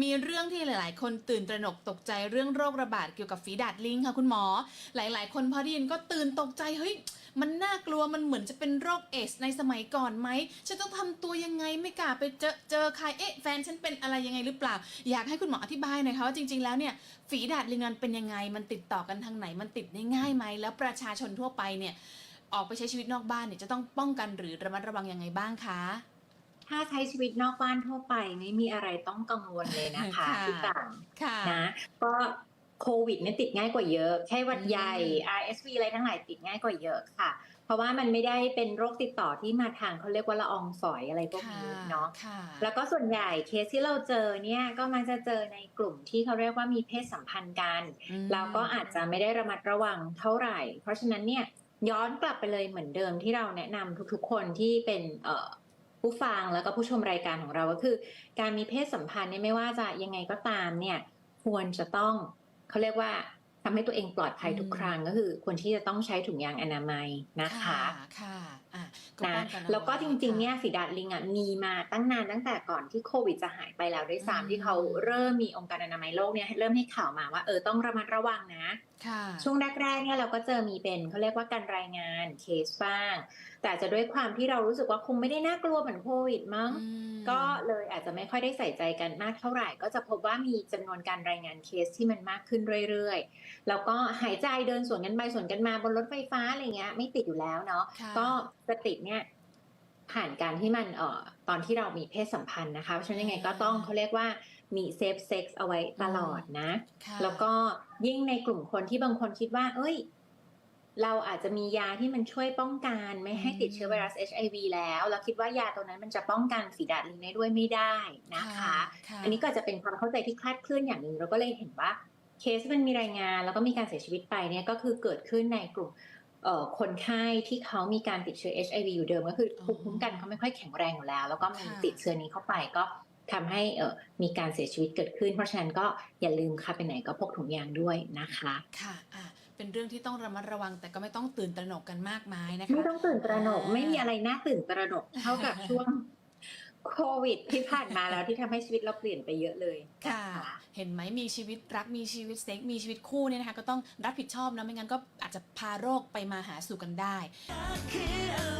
มีเรื่องที่หลาย ๆ คนตื่นตระหนกตกใจเรื่องโรคระบาดเกี่ยวกับฝีดาดลิงค่ะคุณหมอ หลาย ๆ คนพอได้ยินก็ตื่นตกใจเฮ้ยมันน่ากลัวมันเหมือนจะเป็นโรคเอสในสมัยก่อนไหมฉันต้องทำตัวยังไงไม่กล้าไปเจอเจอใครเอ๊ะแฟนฉันเป็นอะไรยังไงหรือเปล่า อยากให้คุณหมออธิบายหน่อยค่ะว่าจริง ๆ แล้วเนี่ยฝีดาดลิงมันเป็นยังไง มันติดต่อกันทางไหน มันติดได้ง่ายไหมแล้วประชาชนทั่วไปเนี่ยออกไปใช้ชีวิตนอกบ้านเนี่ยจะต้องป้องกันหรือระมัดระวังยังไงบ้างคะ ถ้าใช้ชีวิตนอกบ้านทั่วไปไม่มีอะไรต้องกังวลเลยนะคะค่ะพี่ต่างค่ะนะก็โควิดเนี่ยติดง่ายกว่าเยอะแค่หวัดใหญ่ RSV อะไรทั้งหลายติดง่ายกว่าเยอะค่ะ เพราะว่ามันไม่ได้เป็นโรคติดต่อที่มาทางเขาเรียกว่าละอองฝอยอะไรพวกค่ะนี้เนาะค่ะแล้วก็ส่วนใหญ่เคสที่เราเจอเนี่ยก็มักจะเจอในกลุ่มที่เขาเรียกว่ามีเพศสัมพันธ์กันอืมเราก็อาจจะไม่ได้ระมัดระวังเท่าไหร่ เพราะฉะนั้นเนี่ยย้อนกลับไปเลยเหมือนเดิมที่เราแนะนำทุกๆคนที่เป็นเอ่อ ผู้ฟังแล้วก็ผู้ชมรายการของเราก็คือ การมีเพศสัมพันธ์เนี่ยไม่ว่าจะยังไงก็ตามเนี่ยควรจะต้องเขาเรียกว่า ทำให้ตัวเองปลอดภัยทุกครั้งก็คือควรที่จะต้องใช้ถุงยางอนามัยนะคะ ค่ะอะก็นะป้องกันเอาแล้วก็จริงๆเนี่ยค่ะฝีดาดลิงอะมีมาตั้งนานตั้งแต่ก่อนที่โควิดจะหายไปแล้วด้วยอืมซ้ำที่เขาเริ่มมีองค์การอนามัยโลกเนี่ยเริ่มให้ข่าวมาว่าเออต้องระมัดระวังนะค่ะช่วงแรกๆเนี่ยเราก็เจอมีเป็นเขาเรียกว่าการรายงานเคสบ้าง แต่อาจจะด้วยความที่เรารู้สึกว่าคงไม่ได้น่ากลัวเหมือนโควิดมั้งอืม ก็เลยอาจจะไม่ค่อยได้ใส่ใจกันมากเท่าไหร่ ก็จะพบว่ามีจำนวนการรายงานเคสที่มันมากขึ้นเรื่อยๆ แล้วก็หายใจเดินสวนกันไปสวนกันมาบนรถไฟฟ้าอะไรเงี้ยไม่ติดอยู่แล้วเนาะค่ะก็จะติดเนี่ยผ่านการที่มันเอ่อตอนที่เรามีเพศสัมพันธ์นะคะ เพราะฉะนั้นยังไงก็ต้องเขาเรียกว่ามีเซฟเซ็กซ์เอาไว้ตลอดนะค่ะแล้วก็ยิ่งในกลุ่มคนที่บางคนคิดว่า เอ้ย เราอาจจะมียาที่มันช่วยป้องกันไม่ให้ติดเชื้อไวรัส HIV แล้วแล้วคิดว่ายาตัวนั้นมันจะป้องกันฝีดาดลิงได้ด้วยไม่ได้นะคะค่ะอันนี้ก็อาจจะเป็นความเข้าใจที่คลาดเคลื่อนอย่างหนึ่งเราก็เลยเห็นว่าเคสที่มันมีรายงาน แล้วก็มีการเสียชีวิตไปเนี่ยก็คือเกิดขึ้นในกลุ่มเอ่อคนไข้ที่เขามีการติดเชื้อ HIV อยู่เดิมก็คือภูมิคุ้มกันเขาไม่ค่อยแข็งแรงอยู่แล้ว แล้วก็มีติดเชื้อนี้เข้าไปก็ทำให้เอ่อมีการเสียชีวิตเกิดขึ้น เพราะฉะนั้นก็อย่าลืมค่ะไปไหนก็พกถุงยางด้วยนะคะ ค่ะอะ เป็นเรื่องที่ต้องระมัดระวัง แต่ก็ไม่ต้องตื่นตระหนกกันมากมายนะคะไม่ต้องตื่นตระหนกอ่าไม่มีอะไรน่าตื่นตระหนกเท่ากับช่วงโควิดที่ผ่านมาแล้วที่ทำให้ชีวิตเราเปลี่ยนไปเยอะเลยค่ะนเห็นไหมมีชีวิตรักมีชีวิตเซ็กมีชีวิตคู่เนี่ยนะคะ ก็ต้องรับผิดชอบนะไม่งั้นก็อาจจะพาโรคไปมาหาสู่กันได้คืออะไร